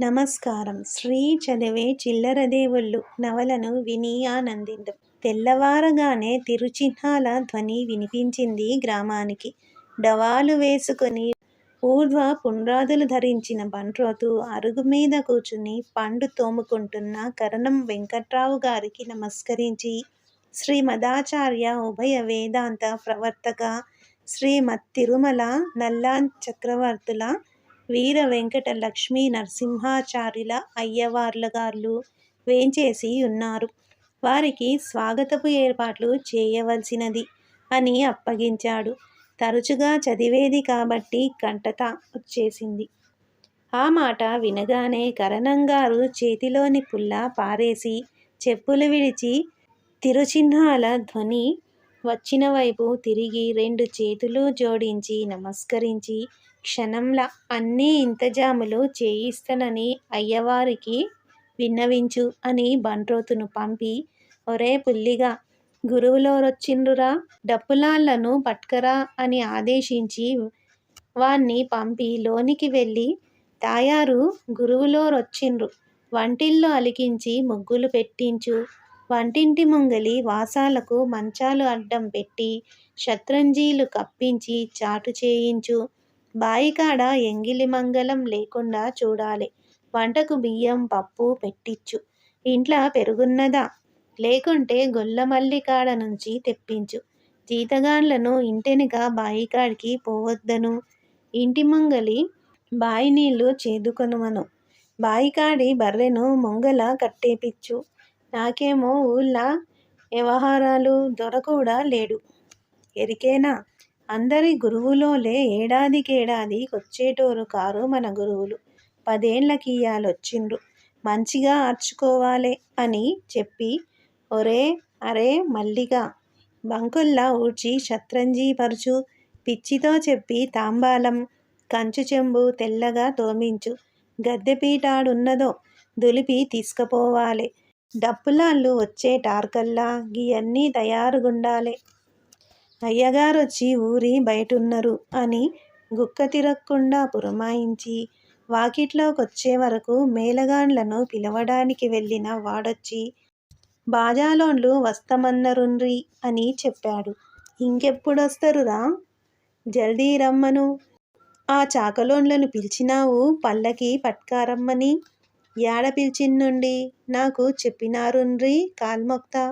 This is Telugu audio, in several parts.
నమస్కారం శ్రీ చదివే చిల్లరదేవుళ్ళు నవలను విని ఆనందిద్దాం తెల్లవారగానే తిరుచిహ్నాల ధ్వని వినిపించింది గ్రామానికి. డవాలు వేసుకుని పూర్వ పుండ్రాదులు ధరించిన బంట్రోతు అరుగుమీద కూర్చుని పండు తోముకుంటున్న కరణం వెంకట్రావు గారికి నమస్కరించి శ్రీమదాచార్య ఉభయ వేదాంత ప్రవర్తక శ్రీమత్తిరుమల నల్లాన్ చక్రవర్తుల వీర వెంకట లక్ష్మీ నరసింహాచార్యుల అయ్యవార్లగార్లు వేంచేసి ఉన్నారు వారికి స్వాగతపు ఏర్పాట్లు చేయవలసినది అని అప్పగించాడు. తరచుగా చదివేది కాబట్టి కంఠత వచ్చేసింది. ఆ మాట వినగానే కరణంగారు చేతిలోని పుల్ల పారేసి చెప్పులు విడిచి తిరుచిహ్నాల ధ్వని వచ్చిన వైపు తిరిగి రెండు చేతులు జోడించి నమస్కరించి క్షణంలా అన్ని ఇంతజాములు చేయిస్తానని అయ్యవారికి విన్నవించు అని బంట్రోతును పంపి ఒరే పుల్లిగా గురువులోరొచ్చిండ్రురా డప్పులాళ్ళను పట్కరా అని ఆదేశించి వాణ్ణి పంపి లోనికి వెళ్ళి తాయారు గురువులోరొచ్చిండ్రు వంటిల్లో అలికించి ముగ్గులు పెట్టించు వంటింటి ముంగలి వాసాలకు మంచాలు అడ్డం పెట్టి షట్రంజీలు కప్పించి చాటు చేయించు. బాయికాడ ఎంగిలి మంగళం లేకుండా చూడాలి. వంటకు బియ్యం పప్పు పెట్టిచ్చు. ఇంట్లో పెరుగున్నదా? లేకుంటే గొల్లమల్లి కాడ నుంచి తెప్పించు. జీతగాండ్లను ఇంటెనక బాయికాడికి పోవద్దను. ఇంటి ముంగలి బాయినీళ్ళు చేదుకొనుమను. బాయికాడి బర్రెను ముంగల కట్టేపిచ్చు. నాకేమో ఊళ్ళ వ్యవహారాలు దొరకూడా లేడు. ఎరికేనా? అందరి గురువులోలే ఏడాదికేడాది కొచ్చేటోరు కారు మన గురువులు. పదేండ్లకియ్యాలొచ్చిండ్రు. మంచిగా ఆర్చుకోవాలి అని చెప్పి ఒరే అరే మల్లిగా బంకుల్లా ఊడ్చి శత్రంజీ పరుచు పిచ్చితో చెప్పి తాంబాలం కంచు చెంబు తెల్లగా తోమించు గద్దెపీటాడున్నదో దులిపి తీసుకుపోవాలి. డప్పులాళ్ళు వచ్చే టార్కల్లా వచ్చేటార్కల్లా గియన్నీ తయారుగుండాలె. అయ్యగారొచ్చి ఊరి బయటున్నరు అని గుక్క తిరక్కుండా పురమాయించి వాకిట్లోకొచ్చే వరకు మేలగాండ్లను పిలవడానికి వెళ్ళిన వాడొచ్చి బాజాలోండ్లు వస్తమన్నరుండ్రి అని చెప్పాడు. ఇంకెప్పుడొస్తరురా? జల్దీ రమ్మను. ఆ చాకలోండ్లను పిలిచినావు పల్లకి పట్కారమ్మని. యాడ పిలిచిన్నుండి నాకు చెప్పినారుండ్రి కాల్మొక్తా.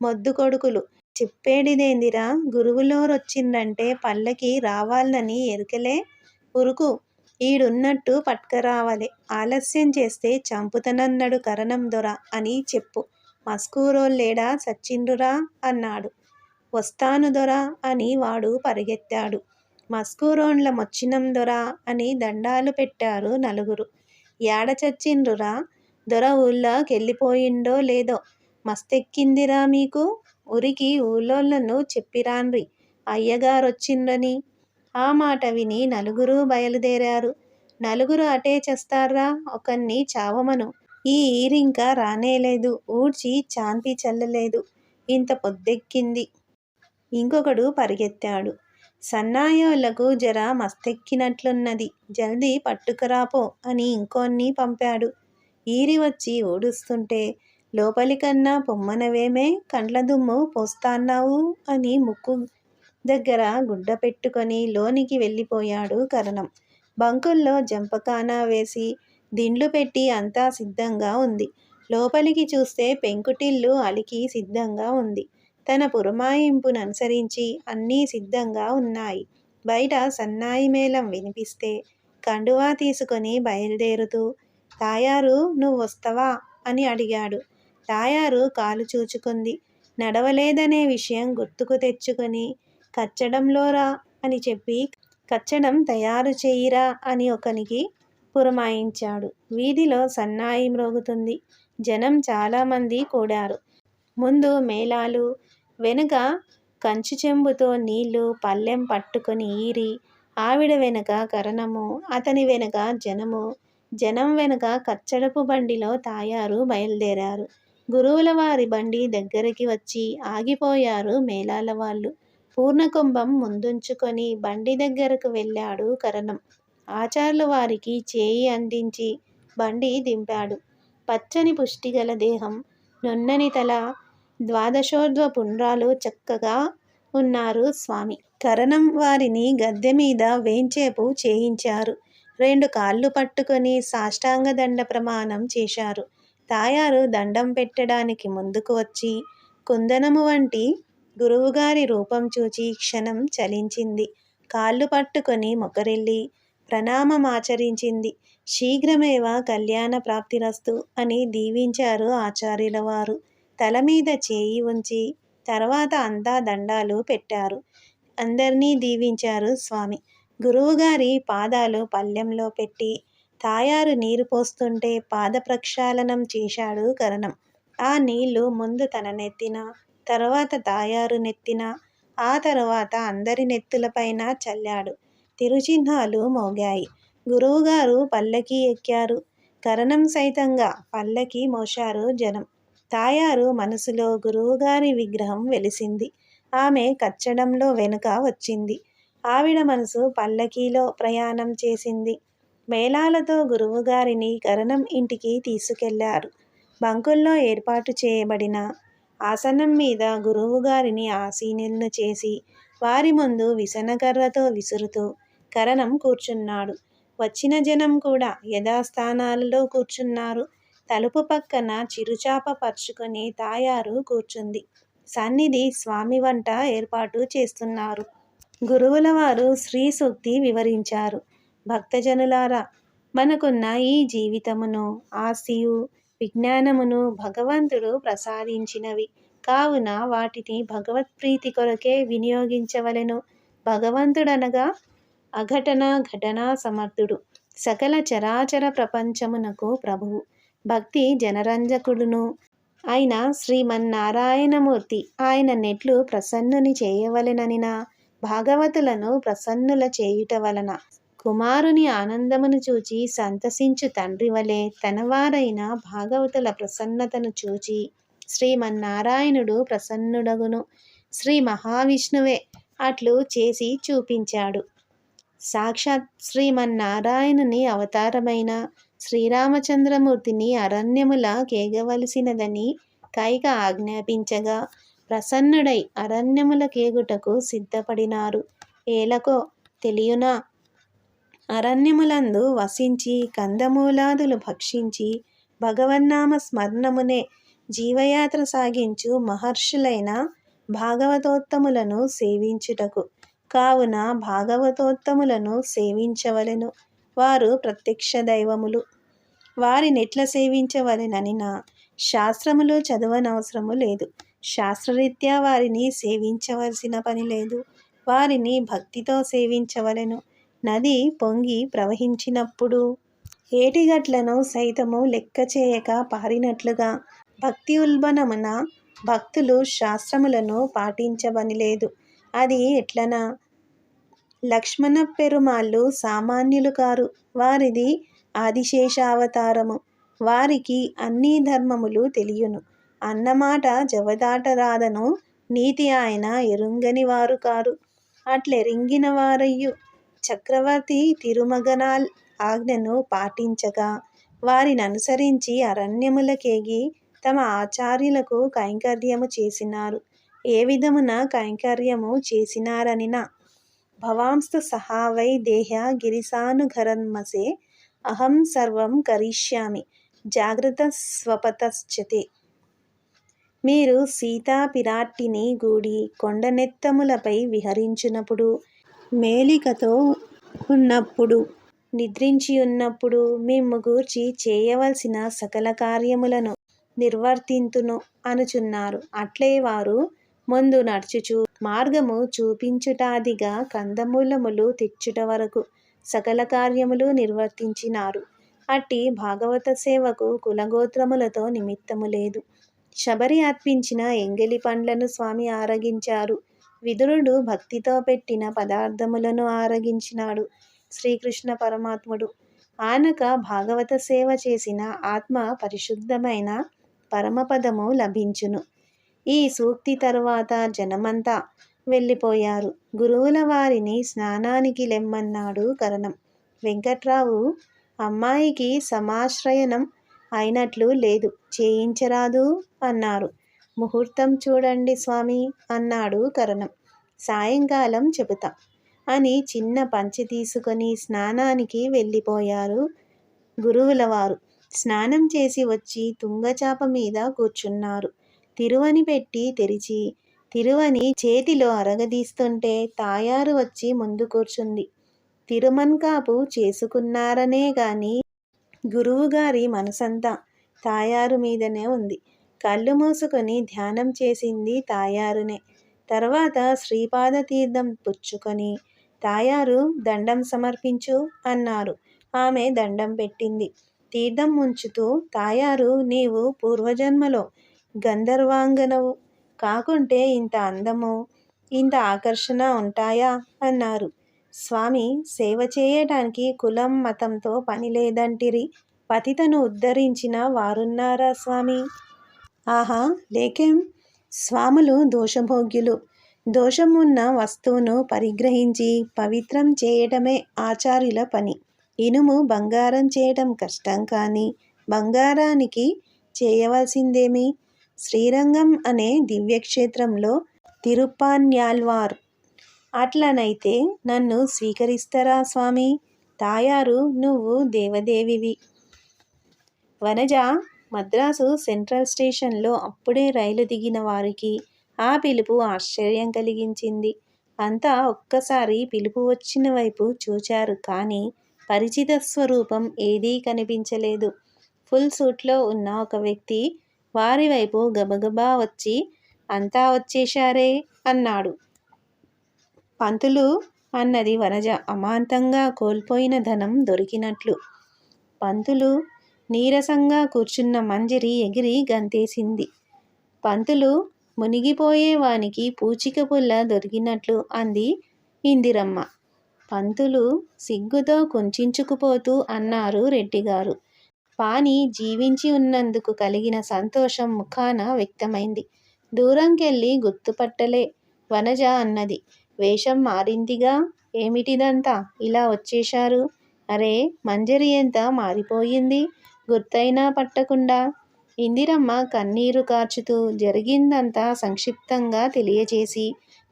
మొద్దుకొడుకులు చెప్పేడిదేందిరా? గురువులోరొచ్చిండ్రంటే పల్లకి రావాల్నని ఎరుకలే? ఉరుకు. ఈడున్నట్టు పట్కరావలె. ఆలస్యం చేస్తే చంపుతనన్నడు కరణం దొర అని చెప్పు. మస్కూరోల్లేడ సచ్చిండ్రురా? అన్నాడు. వస్తాను దొరా అని వాడు పరిగెత్తాడు. మస్కూరోండ్ల మొచ్చినం దొరా అని దండాలు పెట్టారు నలుగురు. యాడ చచ్చిండ్రురా? దొర ఊళ్ళ లేదో? మస్తెక్కిందిరా మీకు? ఉరికి ఊళ్ళోళ్ళను చెప్పిరాన్రి. అయ్యగారొచ్చిండ్రని. ఆ మాట విని నలుగురు బయలుదేరారు. నలుగురు అటే చేస్తారా ఒకన్ని చావమను. ఈ ఈరింక రానేలేదు. ఊడ్చి చాంతి చల్లలేదు. ఇంత పొద్దెక్కింది. ఇంకొకడు పరిగెత్తాడు. సన్నాయోళ్ళకు జర మస్తెక్కినట్లున్నది. జల్దీ పట్టుకురాపో అని ఇంకోన్ని పంపాడు. ఈరి వచ్చి ఊడుస్తుంటే లోపలికన్నా పొమ్మనవేమే కండ్లదుమ్ము పోస్తాన్నావు అని ముక్కు దగ్గర గుడ్డ పెట్టుకొని లోనికి వెళ్ళిపోయాడు కరణం. బంకుల్లో జంపకానా వేసి దిండ్లు పెట్టి అంతా సిద్ధంగా ఉంది. లోపలికి చూస్తే పెంకుటిల్లు అలికి సిద్ధంగా ఉంది. తన పురమాయింపును అనుసరించి అన్నీ సిద్ధంగా ఉన్నాయి. బయట సన్నాయి మేళం వినిపిస్తే కండువా తీసుకొని బయలుదేరుతూ తాయారు నువ్వు వస్తావా? అని అడిగాడు. తాయారు కాలు చూచుకుంది. నడవలేదనే విషయం గుర్తుకు తెచ్చుకొని కచ్చడంలోరా అని చెప్పి కచ్చడం తయారు చేయిరా అని ఒకనికి పురమాయించాడు. వీధిలో సన్నాయి మ్రోగుతుంది. జనం చాలామంది కూడారు. ముందు మేళాలు వెనుక కంచుచెంబుతో నీళ్ళు పళ్ళెం పట్టుకొని ఈరి ఆవిడ వెనుక కరణము అతని వెనుక జనము జనం వెనుక కచ్చడపు బండిలో తాయారు బయలుదేరారు. గురువుల వారి బండి దగ్గరికి వచ్చి ఆగిపోయారు మేళాల వాళ్ళు. పూర్ణకుంభం ముందుంచుకొని బండి దగ్గరకు వెళ్ళాడు కరణం. ఆచార్లువారికి చేయి అందించి బండి దింపాడు. పచ్చని పుష్టిగల దేహం, నున్నని తల, ద్వాదశోర్ధ్వ పుండ్రాలు చక్కగా ఉన్నారు స్వామి. కరణం వారిని గద్దె మీద వేంచేపు చేయించారు. రెండు కాళ్ళు పట్టుకొని సాష్టాంగ దండ ప్రమాణం చేశారు. తాయారు దండం పెట్టడానికి ముందుకు వచ్చి, కుందనము వంటి గురువుగారి రూపం చూచి క్షణం చలించింది. కాళ్ళు పట్టుకొని మొకరిల్లి ప్రణామమాచరించింది. శీఘ్రమేవ కళ్యాణ ప్రాప్తిరస్తు అని దీవించారు తల మీద చేయి ఉంచి, తర్వాత అంతా దండాలు పెట్టారు. అందరినీ దీవించారు స్వామి. గురువుగారి పాదాలు పళ్ళెంలో పెట్టి, తాయారు నీరు పోస్తుంటే పాద ప్రక్షాళనం చేశాడు కరణం. ఆ నీళ్ళు ముందు తన నెత్తిన, తర్వాత తాయారు నెత్తిన, ఆ తరువాత అందరి నెత్తులపైన చల్లాడు. తిరుచిహ్నాలు మోగాయి. గురువుగారు పల్లకి ఎక్కారు. కరణం సైతంగా పల్లకి మోశారు జనం. తాయారు మనసులో గురువుగారి విగ్రహం వెలిసింది. ఆమె కచ్చడంలో వెనుక వచ్చింది. ఆవిడ మనసు పల్లకీలో ప్రయాణం చేసింది. మేళాలతో గురువుగారిని కరణం ఇంటికి తీసుకెళ్ళారు. బంకుల్లో ఏర్పాటు చేయబడిన ఆసనం మీద గురువుగారిని ఆసీనులను చేసి, వారి ముందు విసనకర్రతో విసురుతూ కరణం కూర్చున్నాడు. వచ్చిన జనం కూడా యథాస్థానాలలో కూర్చున్నారు. తలుపు పక్కన చిరుచాప పరుచుకొని తాయారు కూర్చుంది. సన్నిధి స్వామి వంట ఏర్పాటు చేస్తున్నారు. గురువుల వారు శ్రీ సూక్తి వివరించారు. భక్తజనులారా! మనకున్న ఈ జీవితమును, ఆశయు విజ్ఞానమును భగవంతుడు ప్రసాదించినవి. కావున వాటిని భగవత్ప్రీతి కొరకే వినియోగించవలెను. భగవంతుడనగా అఘటన ఘటనా సమర్థుడు. సకల చరాచర ప్రపంచమునకు ప్రభువు. భక్తి జనరంజకుడును అయిన శ్రీమన్నారాయణమూర్తి ఆయన నెట్లు ప్రసన్నుని చేయవలెననినా భాగవతులను ప్రసన్నుల చేయుట వలన కుమారుని ఆనందమును చూచి సంతసించు తండ్రివలె తనవారైన భాగవతుల ప్రసన్నతను చూచి శ్రీమన్నారాయణుడు ప్రసన్నుడగును. శ్రీ మహావిష్ణువే అట్లు చేసి చూపించాడు. సాక్షాత్ శ్రీమన్నారాయణుని అవతారమైన శ్రీరామచంద్రమూర్తిని అరణ్యముల కేగవలసినదని కైక ఆజ్ఞాపించగా ప్రసన్నుడై అరణ్యముల కేగుటకు సిద్ధపడినారు. ఏలకో తెలియునా? అరణ్యములందు వసించి కందమూలాదులు భక్షించి భగవన్నామ స్మరణమునే జీవయాత్ర సాగించు మహర్షులైన భాగవతోత్తములను సేవించుటకు. కావున భాగవతోత్తములను సేవించవలెను. వారు ప్రత్యక్ష దైవములు. వారినెట్ల సేవించవలెననినా శాస్త్రములు చదవనవసరము లేదు. శాస్త్రరీత్యా వారిని సేవించవలసిన పని లేదు వారిని భక్తితో సేవించవలెను. నది పొంగి ప్రవహించినప్పుడు ఏటిగట్లను సైతము లెక్క చేయక పారినట్లుగా భక్తి ఉల్బణమున భక్తులు శాస్త్రములను పాటించవనిలేదు. అది ఎట్లనా? లక్ష్మణ పెరుమాళ్ళు సామాన్యులు కారు. వారిది ఆదిశేషావతారము. వారికి అన్ని ధర్మములు తెలియును. అన్నమాట జవదాటరాదను నీతి ఆయన ఎరుంగని వారు కారు. అట్లెరింగిన వారయ్యు చక్రవర్తి తిరుమగనాల్ ఆజ్ఞను పాటించగా వారిననుసరించి అరణ్యముల కేగి తమ ఆచార్యులకు కైంకర్యము చేసినారు. ఏ విధమున కైంకర్యము చేసినారనినా భవాంస్తు సహావై దేహ దేహ్య గిరిసానుఘరన్మసే అహం సర్వం కరిష్యామి జాగ్రత్త స్వపతశ్చతే మీరు సీతాపిరాట్టిని గూడి కొండనెత్తములపై విహరించినప్పుడు మేలికతో ఉన్నప్పుడు నిద్రించి ఉన్నప్పుడు మిమ్ము గూర్చి చేయవలసిన సకల కార్యములను నిర్వర్తింతును అనుచున్నారు. అట్లే వారు ముందు నడుచుచు మార్గము చూపించుటాదిగా కందమూలములు తెచ్చుట వరకు సకల కార్యములు నిర్వర్తించినారు. అట్టి భాగవత సేవకు కులగోత్రములతో నిమిత్తము లేదు. శబరి అర్పించిన ఎంగిలి పండ్లను స్వామి ఆరగించారు. విదురుడు భక్తితో పెట్టిన పదార్థములను ఆరగించినాడు శ్రీకృష్ణ పరమాత్ముడు. ఆనక భాగవత సేవ చేసిన ఆత్మ పరిశుద్ధమైన పరమపదము లభించును. ఈ సూక్తి తరువాత జనమంతా వెళ్ళిపోయారు. గురువుల వారిని స్నానానికి లెమ్మన్నాడు కరణం. వెంకట్రావు అమ్మాయికి సమాశ్రయనం అయినట్లు లేదు. చేయించరాదు అన్నారు. ముహూర్తం చూడండి స్వామి అన్నాడు కరణం. సాయంకాలం చెబుతా అని చిన్న పంచి తీసుకొని స్నానానికి వెళ్ళిపోయారు గురువులవారు స్నానం చేసి వచ్చి తుంగచాప మీద కూర్చున్నారు. తిరువని పెట్టి తెరిచి తిరువని చేతిలో అరగదీస్తుంటే తాయారు వచ్చి ముందు కూర్చుంది. తిరుమన్కాపు చేసుకున్నారనే గాని గురువుగారి మనసంతా తాయారు మీదనే ఉంది. కళ్ళు మూసుకొని ధ్యానం చేసింది తాయారునే. తర్వాత శ్రీపాద తీర్థం పుచ్చుకొని తాయారు దండం సమర్పించు అన్నారు. ఆమె దండం పెట్టింది. తీర్థం ముంచుతూ తాయారు నీవు పూర్వజన్మలో గంధర్వాంగనవు. కాకుంటే ఇంత అందము ఇంత ఆకర్షణ ఉంటాయా? అన్నారు. స్వామి సేవ చేయటానికి కులం మతంతో పని లేదంటిరి పతితను ఉద్ధరించిన వారున్నారా స్వామి? ఆహా లేకేం? స్వాములు దోషభోగ్యులు. దోషమున్న వస్తువును పరిగ్రహించి పవిత్రం చేయటమే ఆచార్యుల పని. ఇనుము బంగారం చేయటం కష్టం కానీ బంగారానికి చేయవలసిందేమి? శ్రీరంగం అనే దివ్యక్షేత్రంలో తిరుప్పాన్యాల్వార్. అట్లనైతే నన్ను స్వీకరిస్తారా స్వామి? తాయారు నువ్వు దేవదేవివి. వనజ మద్రాసు సెంట్రల్ స్టేషన్లో అప్పుడే రైలు దిగిన వారికి ఆ పిలుపు ఆశ్చర్యం కలిగించింది. అంతా ఒక్కసారి పిలుపు వచ్చిన వైపు చూచారు కానీ పరిచిత స్వరూపం ఏదీ కనిపించలేదు. ఫుల్ సూట్లో ఉన్న ఒక వ్యక్తి వారి వైపు గబగబా వచ్చి అంతా వచ్చేశారే అన్నాడు. పంతులు అన్నది వనజ అమాంతంగా కోల్పోయిన ధనం దొరికినట్లు. పంతులు నీరసంగా కూర్చున్న మంజరి ఎగిరి గంతేసింది. పంతులు మునిగిపోయేవానికి పూచిక పుల్ల దొరికినట్లు అంది ఇందిరమ్మ. పంతులు సిగ్గుతో కుంచుకుపోతూ అన్నారు రెడ్డిగారు. పాని జీవించి ఉన్నందుకు కలిగిన సంతోషం ముఖాన వ్యక్తమైంది. దూరంకెళ్ళి గుర్తుపట్టలే వనజ అన్నది. వేషం మారిందిగా? ఏమిటిదంతా? ఇలా వచ్చేశారు? అరే మంజరి ఎంత మారిపోయింది? గుర్తైనా పట్టకుండా? ఇందిరమ్మ కన్నీరు కార్చుతూ జరిగిందంతా సంక్షిప్తంగా తెలియచేసి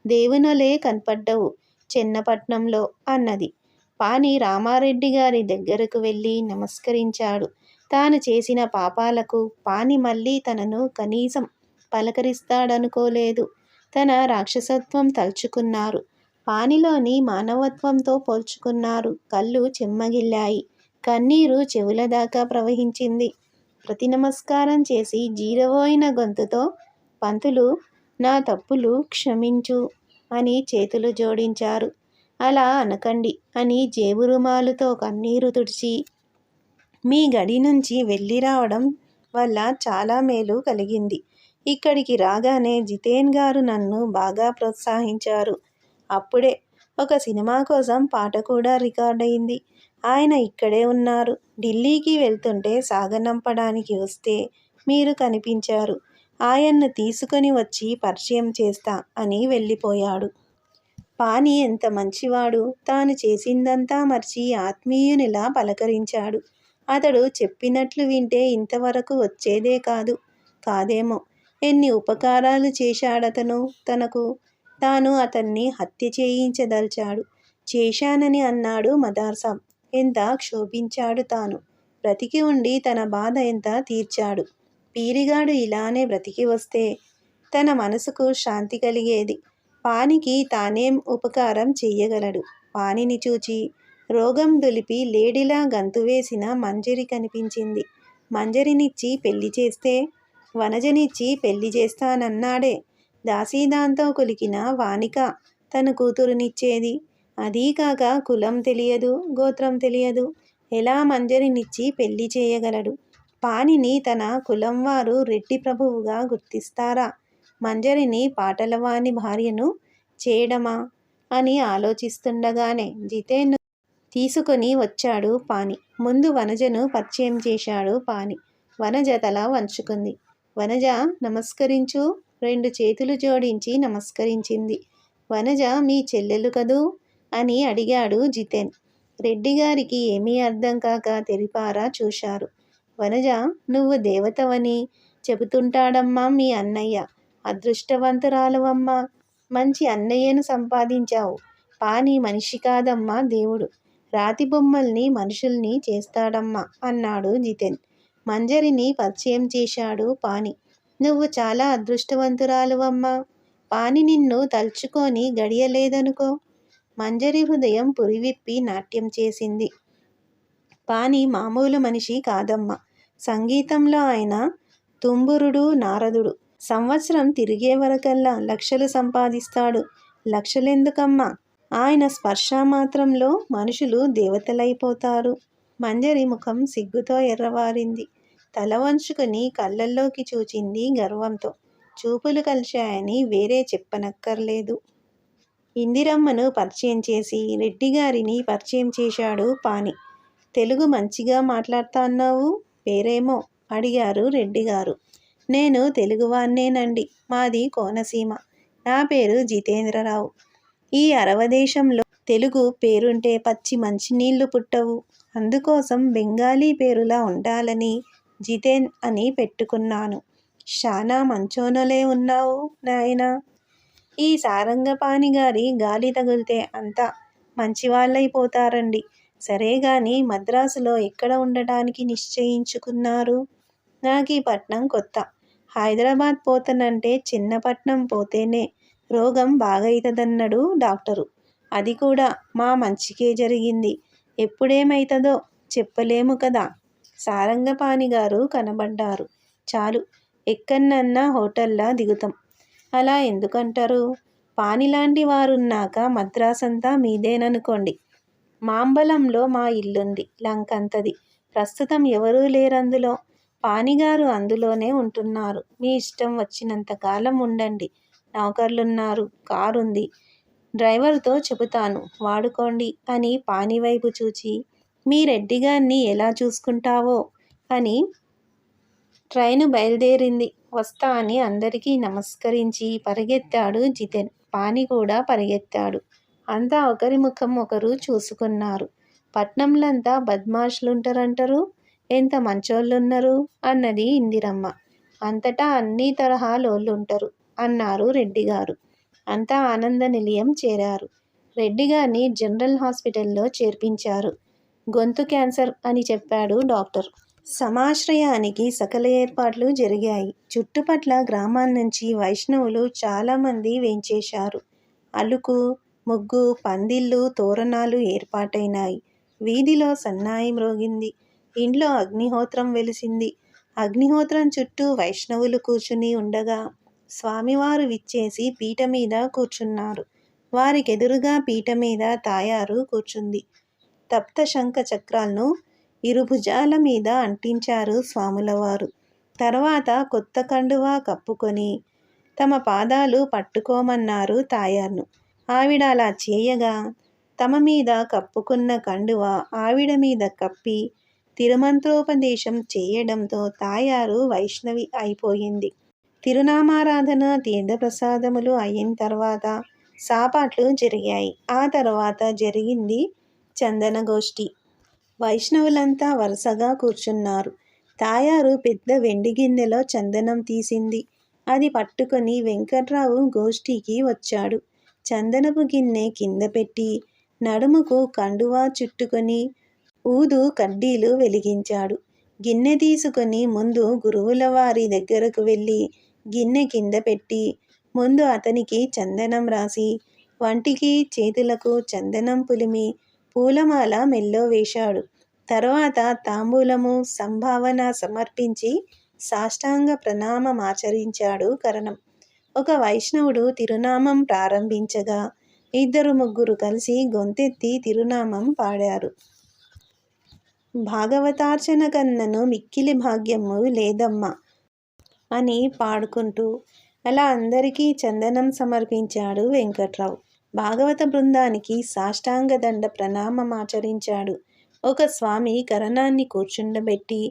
దేవునలే కనపడ్డవు చెన్నపట్నంలో అన్నది. పాని రామారెడ్డి గారి దగ్గరకు వెళ్ళి నమస్కరించాడు. తాను చేసిన పాపాలకు పాని మళ్ళీ తనను కనీసం పలకరిస్తాడనుకోలేదు. తన రాక్షసత్వం తలుచుకున్నారు. పానిలోని మానవత్వంతో పోల్చుకున్నారు. కళ్ళు చెమ్మగిల్లాయి. కన్నీరు చెవుల దాకా ప్రవహించింది. ప్రతి నమస్కారం చేసి జీరవోయిన గొంతుతో పంతులు నా తప్పులు క్షమించు అని చేతులు జోడించారు. అలా అనకండి అని జేబురుమాలుతో కన్నీరు తుడిచి మీ గడి నుంచి వెళ్ళి రావడం వల్ల చాలా మేలు కలిగింది. ఇక్కడికి రాగానే జితేన్ గారు నన్ను బాగా ప్రోత్సహించారు. అప్పుడే ఒక సినిమా కోసం పాట కూడా రికార్డ్ అయింది. ఆయన ఇక్కడే ఉన్నారు. ఢిల్లీకి వెళ్తుంటే సాగనంపడానికి వస్తే మీరు కనిపించారు. ఆయన్ను తీసుకొని వచ్చి పరిచయం చేస్తా అని వెళ్ళిపోయాడు. పాని ఎంత మంచివాడు! తాను చేసిందంతా మర్చి ఆత్మీయునిలా పలకరించాడు. అతడు చెప్పినట్లు వింటే ఇంతవరకు వచ్చేదే కాదు. కాదేమో? ఎన్ని ఉపకారాలు చేశాడతను? తనకు తాను అతన్ని హత్య చేయించదలిచాడు. చేశానని అన్నాడు మదార్సాబ్ ఎంత క్షోభించాడు తాను. బ్రతికి ఉండి తన బాధ ఎంత తీర్చాడు? పీరిగాడు ఇలానే బ్రతికి వస్తే తన మనసుకు శాంతి కలిగేది. పానికి తానేం ఉపకారం చెయ్యగలడు? పానిని చూచి రోగం దులిపి లేడిలా గంతువేసిన మంజరి కనిపించింది. మంజరినిచ్చి పెళ్ళి చేస్తే? వనజనిచ్చి పెళ్ళి చేస్తానన్నాడే. దాసీదాంతో కొలికిన వానిక తన కూతురునిచ్చేది. అదీకాక కులం తెలియదు గోత్రం తెలియదు. ఎలా మంజరినిచ్చి పెళ్ళి చేయగలడు? పానిని తన కులం వారు రెడ్డి ప్రభువుగా గుర్తిస్తారా? మంజరిని పాటలవాని భార్యను చేయడమా అని ఆలోచిస్తుండగానే జితేను తీసుకొని వచ్చాడు పాని. ముందు వనజను పరిచయం చేశాడు పాని. వనజ తల వంచుకుంది. వనజ నమస్కరించు. రెండు చేతులు జోడించి నమస్కరించింది. వనజ మీ చెల్లెలు కదూ? అని అడిగాడు జితేన్. రెడ్డి గారికి ఏమీ అర్థం కాక తెరిపారా చూశారు. వనజ నువ్వు దేవతవని చెబుతుంటాడమ్మా మీ అన్నయ్య. అదృష్టవంతురాలువమ్మా. మంచి అన్నయ్యను సంపాదించావు. పాని మనిషి కాదమ్మా దేవుడు. రాతి బొమ్మల్ని మనుషుల్ని చేస్తాడమ్మా అన్నాడు జితేన్. మంజరిని పరిచయం చేశాడు పాని. నువ్వు చాలా అదృష్టవంతురాలువమ్మా. పాని నిన్ను తలుచుకొని గడియలేదనుకో. మంజరి హృదయం పురివిప్పి నాట్యం చేసింది. పాని మామూలు మనిషి కాదమ్మా. సంగీతంలో ఆయన తుంబురుడు నారదుడు. సంవత్సరం తిరిగే వరకల్లా లక్షలు సంపాదిస్తాడు. లక్షలెందుకమ్మా? ఆయన స్పర్శ మాత్రంలో మనుషులు దేవతలైపోతారు. మంజరి ముఖం సిగ్గుతో ఎర్రవారింది. తల వంచుకుని కళ్ళల్లోకి చూచింది గర్వంతో. చూపులు కలిశాయని వేరే చెప్పనక్కర్లేదు. ఇందిరమ్మను పరిచయం చేసి రెడ్డిగారిని పరిచయం చేశాడు పాని తెలుగు మంచిగా మాట్లాడుతా అన్నావు పేరేమో అడిగారు రెడ్డిగారు. నేను తెలుగువాన్నేనండి మాది కోనసీమ. నా పేరు జితేంద్రరావు. ఈ అరవదేశంలో తెలుగు పేరుంటే పచ్చి మంచినీళ్ళు పుట్టవు. అందుకోసం బెంగాలీ పేరులా ఉండాలని జితేన్ అని పెట్టుకున్నాను. శానా మంచోనలే ఉన్నావు నాయనా. ఈ సారంగపాణి గారి గాలి తగిలితే అంతా మంచివాళ్ళైపోతారండి. సరే గాని మద్రాసులో ఎక్కడ ఉండటానికి నిశ్చయించుకున్నారు? నాకు ఈ పట్నం కొత్త. హైదరాబాద్ పోతానంటే చిన్న పట్నం పోతేనే రోగం బాగైతదన్నాడు డాక్టరు. అది కూడా మా మంచికే జరిగింది. ఎప్పుడేమైతదో చెప్పలేము కదా. సారంగపాణి గారు కనబడ్డారు. చాలు ఎక్కడన్నా హోటల్లా దిగుతాం. అలా ఎందుకంటారు? పానిలాంటి వారున్నాక మద్రాసంతా మీదేననుకోండి. మాంబలంలో మా ఇల్లుంది లంకంతది. ప్రస్తుతం ఎవరూ లేరందులో. పానిగారు అందులోనే ఉంటున్నారు. మీ ఇష్టం వచ్చినంత కాలం ఉండండి. నౌకర్లున్నారు కారుంది. డ్రైవర్తో చెబుతాను వాడుకోండి అని పాని వైపు చూచి మీ రెడ్డిగారిని ఎలా చూసుకుంటావో అని ట్రైను బయలుదేరింది. వస్తా అని అందరికీ నమస్కరించి పరిగెత్తాడు జితెన్. పాని కూడా పరిగెత్తాడు. అంతా ఒకరి ముఖం ఒకరు చూసుకున్నారు. పట్నంలంతా బద్మాషులుంటారంటారు? ఎంత మంచోళ్ళున్నారు? అన్నది ఇందిరమ్మ. అంతటా అన్ని తరహాలోళ్ళుంటారు అన్నారు రెడ్డిగారు అంతా ఆనంద నిలయం చేరారు. రెడ్డిగారిని జనరల్ హాస్పిటల్లో చేర్పించారు. గొంతు క్యాన్సర్ అని చెప్పాడు డాక్టర్. సమాశ్రయానికి సకల ఏర్పాట్లు జరిగాయి. చుట్టుపట్ల గ్రామాల నుంచి వైష్ణవులు చాలామంది వేంచేశారు. అలుకు ముగ్గు పందిళ్ళు తోరణాలు ఏర్పాటైనాయి. వీధిలో సన్నాయి మ్రోగింది ఇంట్లో అగ్నిహోత్రం వెలిసింది. అగ్నిహోత్రం చుట్టూ వైష్ణవులు కూర్చుని ఉండగా స్వామివారు విచ్చేసి పీట మీద కూర్చున్నారు. వారికెదురుగా పీట మీద తాయారు కూర్చుంది. తప్త శంఖ చక్రాలను ఇరుభుజాల మీద అంటించారు స్వాములవారు. తర్వాత కొత్త కండువా కప్పుకొని తమ పాదాలు పట్టుకోమన్నారు తాయార్ను ఆవిడ అలా చేయగా తమ మీద కప్పుకున్న కండువ ఆవిడ మీద కప్పి తిరుమంత్రోపదేశం చేయడంతో తాయారు వైష్ణవి అయిపోయింది. తిరునామారాధన తీర్థప్రసాదములు అయిన తర్వాత సాపాట్లు జరిగాయి. ఆ తర్వాత జరిగింది చందన గోష్ఠి వైష్ణవులంతా వరుసగా కూర్చున్నారు. తాయారు పెద్ద వెండి గిన్నెలో చందనం తీసింది. అది పట్టుకొని వెంకట్రావు గోష్ఠికి వచ్చాడు. చందనపు గిన్నె కింద పెట్టి నడుముకు కండువా చుట్టుకొని ఊదు కడ్డీలు వెలిగించాడు. గిన్నె తీసుకొని ముందు గురువుల వారి దగ్గరకు వెళ్ళి గిన్నె కింద పెట్టి ముందు అతనికి చందనం రాసి వంటికి చేతులకు చందనం పులిమి పూలమాల మెల్లో వేశాడు. తర్వాత తాంబూలము సంభావన సమర్పించి సాష్టాంగ ప్రణామం ఆచరించాడు కరణం. ఒక వైష్ణవుడు తిరునామం ప్రారంభించగా ఇద్దరు ముగ్గురు కలిసి గొంతెత్తి తిరునామం పాడారు. భాగవతార్చన కన్నను మిక్కిలి భాగ్యము లేదమ్మా అని పాడుకుంటూ అలా అందరికీ చందనం సమర్పించాడు వెంకట్రావు. భాగవత బృందానికి సాష్టాంగ దండ ప్రణామమాచరించాడు ఒక స్వామి కరణాన్ని కూర్చుండబెట్టి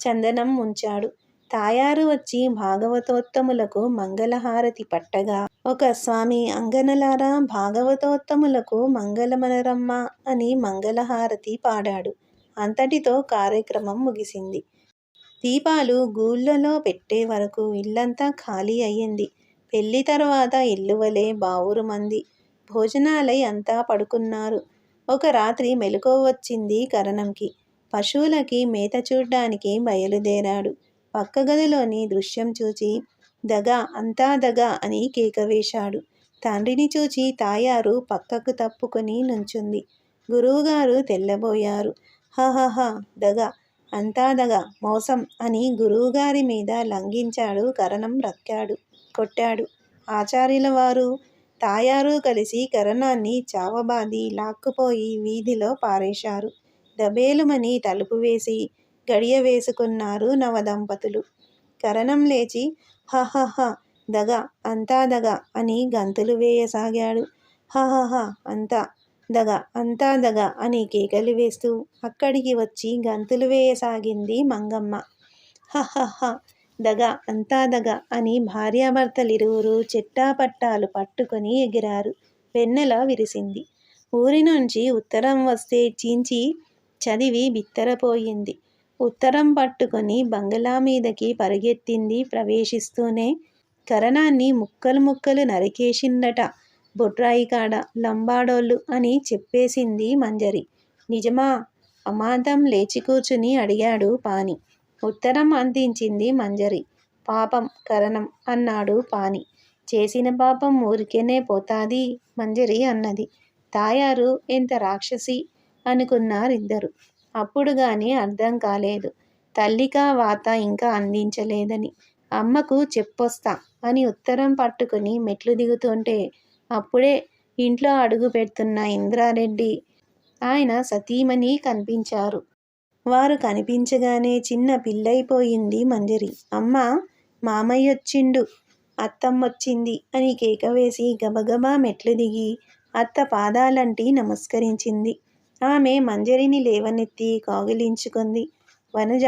చందనం ఉంచాడు తాయారు వచ్చి భాగవతోత్తములకు మంగళహారతి పట్టగా ఒక స్వామి అంగనలారా భాగవతోత్తములకు మంగళమనరమ్మ అని మంగళహారతి పాడాడు. అంతటితో కార్యక్రమం ముగిసింది. దీపాలు గూళ్ళలో పెట్టే వరకు ఇల్లంతా ఖాళీ అయ్యింది. పెళ్ళి తర్వాత ఇల్లువలే బావురు మంది. భోజనాలై అంతా పడుకున్నారు. ఒక రాత్రి మెలకువ వచ్చింది కరణంకి. పశువులకి మేత చూడ్డానికి బయలుదేరాడు. పక్క గదిలోని దృశ్యం చూచి దగ అంతా దగ అని కేకవేశాడు తండ్రిని చూచి తాయారు పక్కకు తప్పుకొని నుంచుంది. గురువుగారు తెల్లబోయారు. హహహ దగ అంతా దగ మోసం అని గురువుగారి మీద లంఘించాడు కరణం రక్కాడు కొట్టాడు. ఆచార్యుల వారు తాయారు కలిసి కరణాన్ని చావబాది లాక్కుపోయి వీధిలో పారేశారు. దబేలుమని తలుపు వేసి గడియ వేసుకున్నారు నవదంపతులు. కరణం లేచి హహహ దగ అంతా దగ అని గంతులు వేయసాగాడు. హహహ అంతా దగ అంతా దగ అని కేకలు వేస్తూ అక్కడికి వచ్చి గంతులు వేయసాగింది మంగమ్మ. హహహ దగ అంతా దగ అని భార్యాభర్తలిరువురు చెట్టాపట్టాలు పట్టుకొని ఎగిరారు. వెన్నెల విరిసింది. ఊరి నుంచి ఉత్తరం వస్తే చీంచి చదివి బిత్తరపోయింది. ఉత్తరం పట్టుకొని బంగళా మీదకి పరిగెత్తింది ప్రవేశిస్తూనే కరణాన్ని ముక్కలు ముక్కలు నరికేసిందట. బొట్రాయి కాడ లంబాడోళ్ళు అని చెప్పేసింది మంజరి. నిజమా? అమాంతం లేచి కూర్చుని అడిగాడు పాని. ఉత్తరం అందించింది మంజరి. పాపం కరణం అన్నాడు పాని. చేసిన పాపం ఊరికేనే పోతాది? మంజరి అన్నది. తాయారు ఎంత రాక్షసి? అనుకున్నారిద్దరు. అప్పుడు గాని అర్థం కాలేదు. తల్లికా వాత ఇంకా అందించలేదని. అమ్మకు చెప్పొస్తా అని ఉత్తరం పట్టుకుని మెట్లు దిగుతుంటే అప్పుడే ఇంట్లో అడుగు పెడుతున్న ఇంద్రారెడ్డి. ఆయన సతీమణి కనిపించారు. వారు కనిపించగానే చిన్న పిల్లయిపోయింది మంజరి. అమ్మ మామయ్యొచ్చిండు అత్తమ్మొచ్చింది అని కేక వేసి గబగబా మెట్లు దిగి అత్త పాదాలంటి నమస్కరించింది. ఆమె మంజరిని లేవనెత్తి కాగిలించుకుంది. వనజ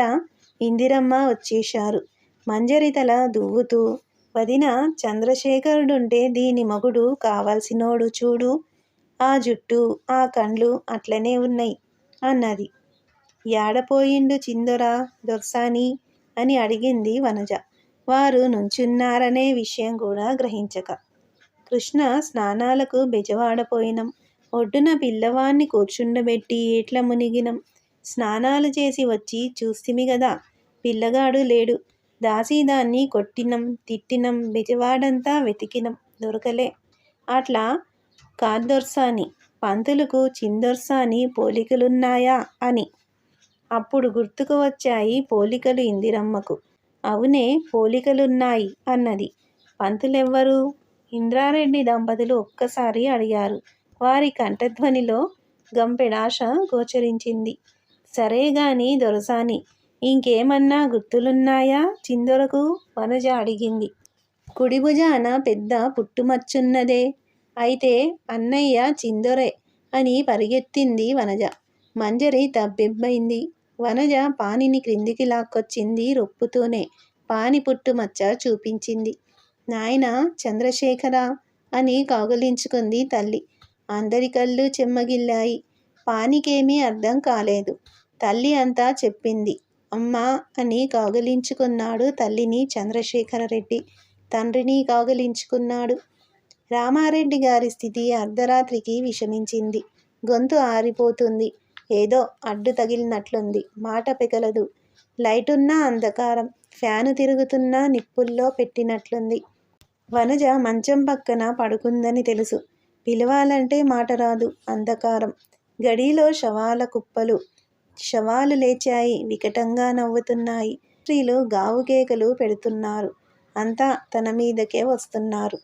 ఇందిరమ్మ వచ్చేశారు. మంజరి తల దువ్వుతూ వదిన చంద్రశేఖరుడుంటే దీని మగుడు కావాల్సినోడు చూడు. ఆ జుట్టు ఆ కండ్లు అట్లనే ఉన్నాయి అన్నది. యాడపోయిండు చిందొరా దొర్సాని అని అడిగింది వనజ. వారు నుంచున్నారనే విషయం కూడా గ్రహించక. కృష్ణ స్నానాలకు బెజవాడపోయినం. ఒడ్డున పిల్లవాణ్ణి కూర్చుండబెట్టి ఏట్ల మునిగినం. స్నానాలు చేసి వచ్చి చూస్తిమి గదా. పిల్లగాడు లేడు. దాసీదాన్ని కొట్టినం తిట్టినం బెజవాడంతా వెతికినం దొరకలే. అట్లా కాద్దొర్సాని పంతులకు చిందొర్సాని పోలికలున్నాయా అని. అప్పుడు గుర్తుకు వచ్చాయి పోలికలు ఇందిరమ్మకు. అవునే పోలికలున్నాయి అన్నది. పంతులెవ్వరు? ఇంద్రారెడ్డి దంపతులు ఒక్కసారి అడిగారు. వారి కంఠధ్వనిలో గంపెడాశ గోచరించింది. సరే గాని దొరసాని ఇంకేమన్నా గుర్తులున్నాయా? చిందొరకు వనజ అడిగింది. కుడిభుజాన పెద్ద పుట్టుమచ్చున్నదే. అయితే అన్నయ్య చిందొరే అని పరిగెత్తింది వనజ. మంజరి తబ్బిబ్బైంది వనజ పానిని క్రిందికి లాక్కొచ్చింది రొప్పుతూనే. పాని పుట్టుమచ్చ చూపించింది. నాయన చంద్రశేఖర అని కౌగలించుకుంది తల్లి. అందరి కళ్ళు చెమ్మగిల్లాయి. పానికేమీ అర్థం కాలేదు. తల్లి అంతా చెప్పింది. అమ్మా అని కౌగలించుకున్నాడు తల్లిని చంద్రశేఖరరెడ్డి. తండ్రిని కౌగలించుకున్నాడు రామారెడ్డి గారి స్థితి అర్ధరాత్రికి విషమించింది. గొంతు ఆరిపోతుంది. ఏదో అడ్డు తగిలినట్లుంది. మాట పెగలదు. లైటున్నా అంధకారం. ఫ్యాను తిరుగుతున్నా నిప్పుల్లో పెట్టినట్లుంది. వనజ మంచం పక్కన పడుకుందని తెలుసు. పిలవాలంటే మాట రాదు. అంధకారం. గడిలో శవాల కుప్పలు. శవాలు లేచాయి వికటంగా నవ్వుతున్నాయి. స్త్రీలు గావు కేకలు పెడుతున్నారు. అంతా తన మీదకే వస్తున్నారు.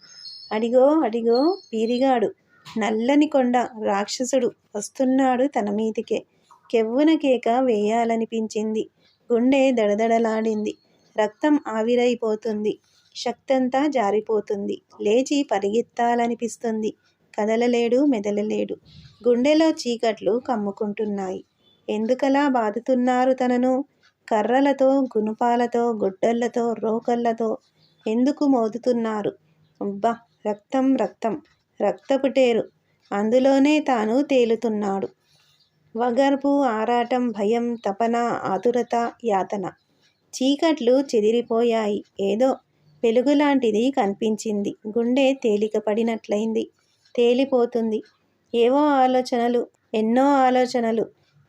అడిగో అడిగో పీరిగాడు. నల్లని కొండ రాక్షసుడు వస్తున్నాడు తన మీదికే. కెవ్వున కేక వేయాలనిపించింది. గుండె దడదడలాడింది. రక్తం ఆవిరైపోతుంది. శక్తంతా జారిపోతుంది. లేచి పరిగెత్తాలనిపిస్తుంది. కదలలేడు మెదలలేడు. గుండెలో చీకట్లు కమ్ముకుంటున్నాయి. ఎందుకలా బాదుతున్నారు తనను? కర్రలతో గుణపాలతో గొడ్డళ్ళతో రోకళ్ళతో ఎందుకు మోదుతున్నారు? అబ్బా రక్తం రక్తం రక్తపుటేరు అందులోనే తాను తేలుతున్నాడు. వగర్పు ఆరాటం భయం తపన ఆతురత యాతన. చీకట్లు చెదిరిపోయాయి. ఏదో వెలుగులాంటిది కనిపించింది. గుండె తేలికపడినట్లయింది. తేలిపోతుంది. ఏవో ఆలోచనలు ఎన్నో ఆలోచనలు.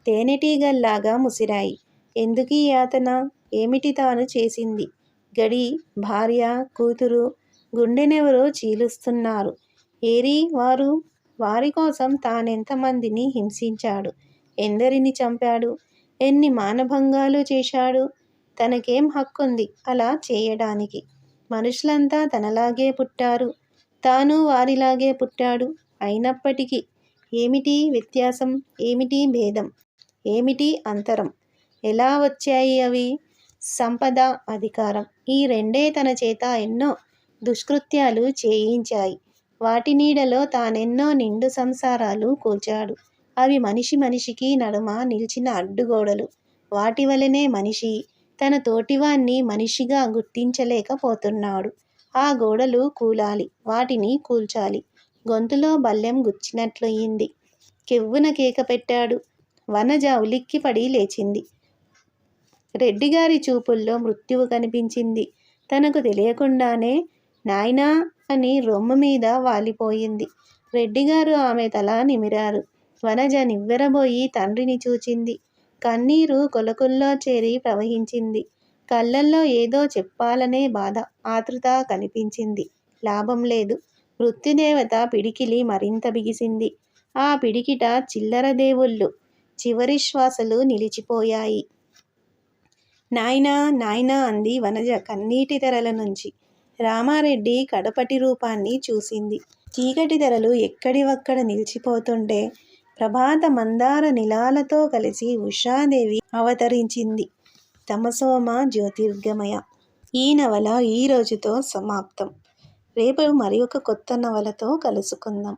తేనెటీగల్లాగా ముసిరాయి. ఎందుకీ యాతన? ఏమిటి తాను చేసింది? గడి భార్య కూతురు గుండెనెవరో చీలుస్తున్నారు. ఏరి వారు? వారి కోసం తానెంతమందిని హింసించాడు? ఎందరిని చంపాడు? ఎన్ని మానభంగాలు చేశాడు? తనకేం హక్కుంది అలా చేయడానికి? మనుషులంతా తనలాగే పుట్టారు. తాను వారిలాగే పుట్టాడు. అయినప్పటికీ ఏమిటి వ్యత్యాసం? ఏమిటి భేదం? ఏమిటి అంతరం? ఎలా వచ్చాయి అవి? సంపద అధికారం. ఈ రెండే తన చేత ఎన్నో దుష్కృత్యాలు చేయించాయి. వాటి నీడలో తానెన్నో నిండు సంసారాలు కూల్చాడు. అవి మనిషి మనిషికి నడుమ నిలిచిన అడ్డుగోడలు. వాటి వలనే మనిషి తన తోటివాన్ని మనిషిగా గుర్తించలేకపోతున్నాడు. ఆ గోడలు కూలాలి. వాటిని కూల్చాలి. గొంతులో బల్లెం గుచ్చినట్లయింది. కెవ్వున కేక పెట్టాడు? వనజ ఉలిక్కిపడి లేచింది. రెడ్డిగారి చూపుల్లో మృత్యువు కనిపించింది. తనకు తెలియకుండానే నాయనా అని రొమ్ము మీద వాలిపోయింది. రెడ్డిగారు ఆమె తల నిమిరారు. వనజ నివ్వెరబోయి తండ్రిని చూచింది. కన్నీరు కొలకుల్లో చేరి ప్రవహించింది. కళ్ళల్లో ఏదో చెప్పాలనే బాధ ఆతృత కనిపించింది. లాభం లేదు. మృత్యుదేవత పిడికిలి మరింత బిగిసింది. ఆ పిడికిట చిల్లర దేవుళ్ళు చివరి శ్వాసలు నిలిచిపోయాయి. నాయనా నాయనా అంది వనజ కన్నీటి తెరల నుంచి. రామారెడ్డి కడపటి రూపాన్ని చూసింది. చీకటి తెరలు ఎక్కడివక్కడ నిలిచిపోతుంటే ప్రభాత మందార నిలాలతో కలిసి ఉషాదేవి అవతరించింది. తమసోమ జ్యోతిర్గమయ. ఈ నవల ఈ రోజుతో సమాప్తం. రేపు మరి ఒక కొత్త నవలతో కలుసుకుందాం.